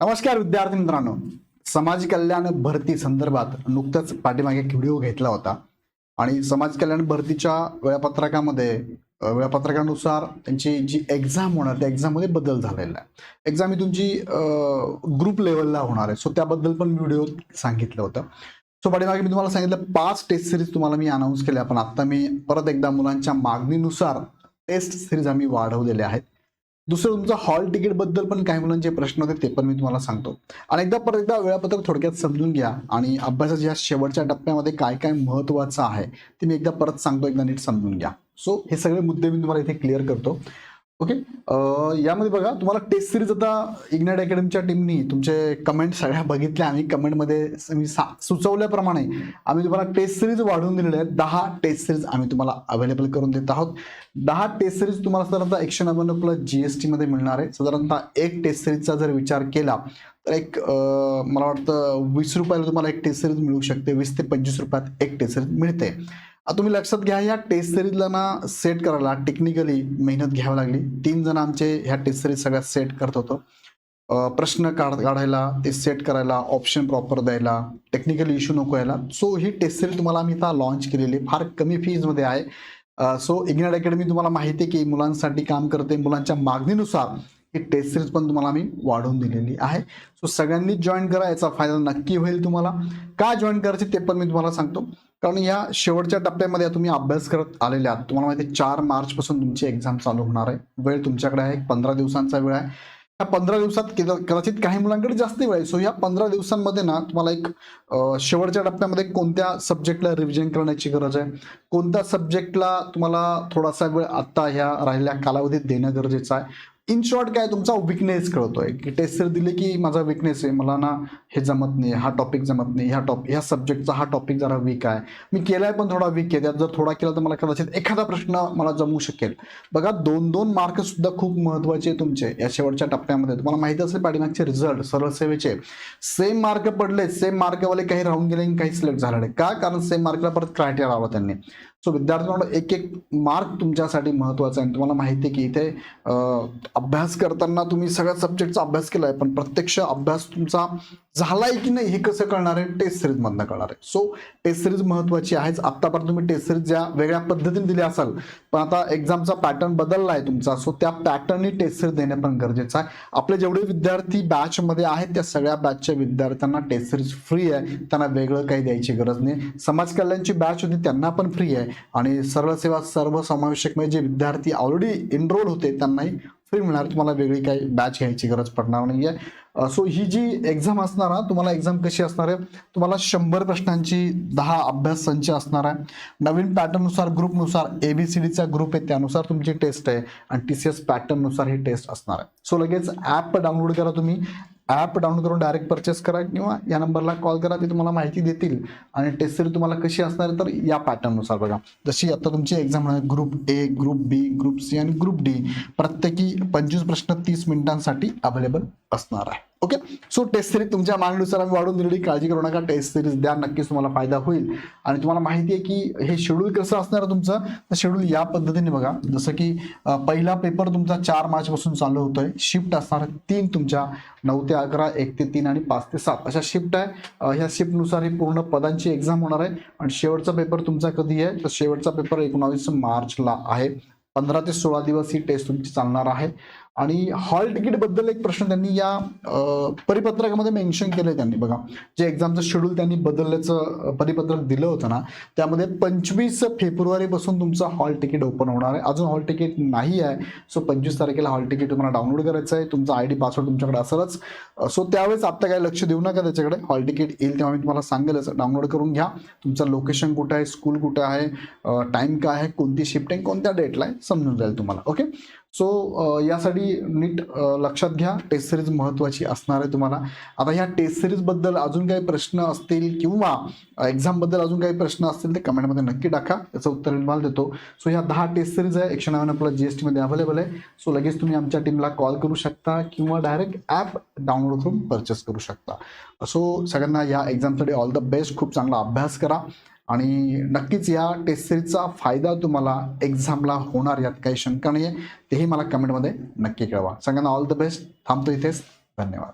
नमस्कार विद्यार्थी मित्रांनो. समाज कल्याण भरती संदर्भात नुकताच पाठीमागे एक व्हिडिओ घेतला होता. आणि समाज कल्याण भरतीच्या वेळापत्रकामध्ये वेळापत्रकानुसार त्यांची जी एक्झाम होणार त्या एक्झाममध्ये बदल झालेला आहे. एक्झाम ही तुमची ग्रुप लेवलला होणार आहे. सो त्याबद्दल पण व्हिडिओ सांगितलं होतं. सो पाठीमागे मी तुम्हाला सांगितलं पाच टेस्ट सिरीज तुम्हाला मी अनाऊन्स केल्या पण आता मी परत एकदा मुलांच्या मागणीनुसार टेस्ट सिरीज आम्ही वाढवलेल्या आहेत. दुसरं तुमचं हॉल तिकीटबद्दल पण काही मुलांचे प्रश्न होते ते पण मी तुम्हाला सांगतो. आणि एकदा परत एकदा वेळापत्रक थोडक्यात समजून घ्या. आणि अभ्यासाच्या शेवटच्या टप्प्यामध्ये काय काय महत्त्वाचं आहे ते मी एकदा परत सांगतो एकदा नीट समजून घ्या. सो हे सगळे मुद्दे मी तुम्हाला इथे क्लिअर करतो. ओके. यामध्ये बघा तुम्हाला टेस्ट सिरीज आता इग्नाइट अकॅडमीच्या टीमनी तुमचे कमेंट सगळ्या बघितल्या. आम्ही कमेंटमध्ये मी सा सुचवल्याप्रमाणे आम्ही तुम्हाला टेस्ट सिरीज वाढवून दिलेले आहेत. दहा टेस्ट सिरीज आम्ही तुम्हाला अवेलेबल करून देत आहोत. दहा टेस्ट सिरीज तुम्हाला साधारणतः एकशे नव्याण्णव प्लस जी एस टीमध्ये मिळणार आहे. साधारणतः एक टेस्ट सिरीजचा जर विचार केला तर एक मला वाटतं वीस रुपयाला तुम्हाला एक टेस्ट सिरीज मिळू शकते. वीस ते पंचवीस रुपयात एक टेस्ट सिरीज मिळते. आता तुम्ही लक्षात घ्या या टेस्ट सिरीजला ना सेट करायला टेक्निकली मेहनत घ्यावी लागली. तीन जण आमचे ह्या टेस्ट सिरीज सगळ्यात सेट करत होतो. प्रश्न काढ काढायला ते सेट करायला ऑप्शन प्रॉपर द्यायला टेक्निकल इश्यू नको यायला. सो ही टेस्ट सिरीज तुम्हाला आम्ही आता लॉन्च केलेली. आहे. फार कमी फीजमध्ये आहे. सो इग्नाइट अकॅडमी तुम्हाला माहिती आहे की मुलांसाठी काम करते. मुलांच्या मागणीनुसार ही टेस्ट सिरीज पण तुम्हाला आम्ही वाढवून दिलेली आहे. सो सगळ्यांनी जॉईन करा याचा फायदा नक्की होईल तुम्हाला. का जॉईन करायचे ते पण मी तुम्हाला सांगतो. कारण या शेवटच्या टप्प्यामध्ये तुम्ही अभ्यास करत आलेले आहात. तुम्हाला माहिती आहे चार मार्चपासून तुमची एक्झाम चालू होणार आहे. वेळ तुमच्याकडे आहे पंधरा दिवसांचा वेळ आहे. ह्या पंधरा दिवसात कदाचित काही मुलांकडे जास्त वेळ आहे. सो या पंधरा दिवसांमध्ये ना तुम्हाला एक शेवटच्या टप्प्यामध्ये कोणत्या सब्जेक्टला रिव्हिजन करण्याची गरज आहे? कोणत्या सब्जेक्टला तुम्हाला थोडासा वेळ आत्ता ह्या राहिलेल्या कालावधीत देणं गरजेचं आहे? इन शॉर्ट काय तुमचा विकनेस कळतोय. की टेस्ट दिले की माझा विकनेस आहे मला ना हे जमत नाही हा टॉपिक जमत नाही ह्या टॉप ह्या सब्जेक्टचा हा टॉपिक जरा वीक आहे. मी केलाय पण थोडा वीक आहे. त्यात जर थोडा केला तर मला कदाचित एखादा प्रश्न मला जमू शकेल. बघा दोन दोन मार्क सुद्धा खूप महत्त्वाचे तुमचे या शेवटच्या टप्प्यामध्ये. तुम्हाला माहिती असेल पाठीमागचे रिझल्ट सरळ सेवेचे. सेम मार्क पडले सेम मार्कवाले काही राहून गेले आणि काही सिलेक्ट झाले का? कारण सेम मार्कला परत क्रायटेरिया लावला त्यांनी. सो विद्यार्थ्यांना एक एक मार्क तुमच्यासाठी महत्त्वाचा आहे. तुम्हाला माहिती आहे की इथे अभ्यास करताना तुम्ही सगळ्या सब्जेक्टचा अभ्यास केला आहे पण प्रत्यक्ष अभ्यास तुमचा झालाय की नाही हे कसं कळणार आहे? टेस्ट सिरीजमधनं कळणार आहे. सो टेस्ट सिरीज महत्वाची आहेच. आत्तापर्यंत तुम्ही टेस्ट सिरीज ज्या वेगळ्या पद्धतीने दिली असाल पण आता एक्झामचा पॅटर्न बदलला आहे तुमचा. सो त्या पॅटर्ननी टेस्ट सिरीज देणं पण गरजेचं आहे. आपले जेवढे विद्यार्थी बॅचमध्ये आहेत त्या सगळ्या बॅचच्या विद्यार्थ्यांना टेस्ट सिरीज फ्री आहे. त्यांना वेगळं काही द्यायची गरज नाही. समाज कल्याणची बॅच होती त्यांना पण फ्री आहे. आणि सरळ सेवा सर्वसमावेशक म्हणजे जे विद्यार्थी ऑलरेडी एनरोल होते त्यांनाही फ्री मिळणार तुम्हाला वेगळी काही बॅच घ्यायची गरज पडणार नाही आहे सो ही जी एक्झाम असणार आहे तुम्हाला एक्झाम कशी असणार आहे? तुम्हाला शंभर प्रश्नांची दहा अभ्यास संच असणार आहे. नवीन पॅटर्ननुसार ग्रुपनुसार ए बी सी डीचा ग्रुप आहे त्यानुसार तुमची टेस्ट आहे. आणि टी सी एस पॅटर्ननुसार ही टेस्ट असणार आहे. सो लगेच ॲप डाउनलोड करा तुम्ही. ॲप डाउनलोड करून डायरेक्ट परचेस करा किंवा या नंबरला कॉल करा ते तुम्हाला माहिती देतील. आणि टेस्ट सिरीज तुम्हाला कशी असणार तर या पॅटर्ननुसार बघा. जशी आता तुमची एक्झाम आहे group A group B group C आणि ग्रुप डी प्रत्येकी पंचवीस प्रश्न तीस मिनिटांसाठी अवेलेबल असणार आहे. ओके सो टेस्ट सिरीज तुमच्या मागणीनुसार आम्ही वाढून दिलेली. काळजी करू नका. टेस्ट सिरीज द्या. नक्कीच तुम्हाला फायदा होईल. आणि तुम्हाला माहिती आहे की हे शेड्यूल कसं असणार आहे तुमचं? तर शेड्यूल या पद्धतीने बघा. जसं की पहिला पेपर तुमचा चार मार्चपासून चालू होतोय. शिफ्ट असणार तीन तुमच्या नऊ ते अकरा एक ते तीन आणि पाच ते सात. अशा शिफ्ट आहे. ह्या शिफ्टनुसार ही पूर्ण पदांची एक्झाम होणार आहे. आणि शेवटचा पेपर तुमचा कधी आहे? तर शेवटचा पेपर एकोणावीस मार्चला आहे. पंधरा ते सोळा दिवस ही टेस्ट तुमची चालणार आहे. आणि हॉल तिकीटबद्दल एक प्रश्न त्यांनी या परिपत्रकामध्ये मेन्शन केलंय त्यांनी. बघा जे एक्झामचं शेड्यूल त्यांनी बदलल्याचं परिपत्रक दिलं होतं ना त्यामध्ये पंचवीस फेब्रुवारीपासून तुमचं हॉल तिकीट ओपन होणार आहे. अजून हॉल तिकीट नाही आहे. सो पंचवीस तारखेला हॉल तिकीट तुम्हाला डाउनलोड करायचं आहे. तुमचा आय डी पासवर्ड तुमच्याकडे असेलच. सो त्यावेळेस आत्ता काय लक्ष देऊ नका त्याच्याकडे. हॉल तिकीट येईल तेव्हा मी तुम्हाला सांगेलच. डाउनलोड करून घ्या. तुमचं लोकेशन कुठं आहे? स्कूल कुठं आहे? टाईम काय आहे? कोणती शिफ्ट आहे कोणत्या डेटला आहे? समजून जाईल तुम्हाला. ओके सो यासाठी नीट लक्षात घ्या. टेस्ट सिरीज महत्त्वाची असणार आहे तुम्हाला. आता ह्या टेस्ट सिरीजबद्दल अजून काही प्रश्न असतील किंवा एक्झामबद्दल अजून काही प्रश्न असतील ते कमेंटमध्ये नक्की टाका. त्याचं उत्तर मी तुम्हाला देतो. सो ह्या दहा टेस्ट सिरीज आहे. एकशे नव्याण्णव प्लस जी एस टीमध्ये अवेलेबल आहे. सो लगेच तुम्ही आमच्या टीमला कॉल करू शकता किंवा डायरेक्ट ॲप डाउनलोड करून परचेस करू शकता. सो सगळ्यांना या एक्झामसाठी ऑल द बेस्ट खूप चांगला अभ्यास करा. आणि नक्कीच या टेस्ट सिरीजचा फायदा तुम्हाला एक्झामला होणार यात काही शंका नाही आहे तेही मला कमेंटमध्ये नक्की कळवा. सगळ्यांना ऑल द बेस्ट थांबतो इथेच. धन्यवाद.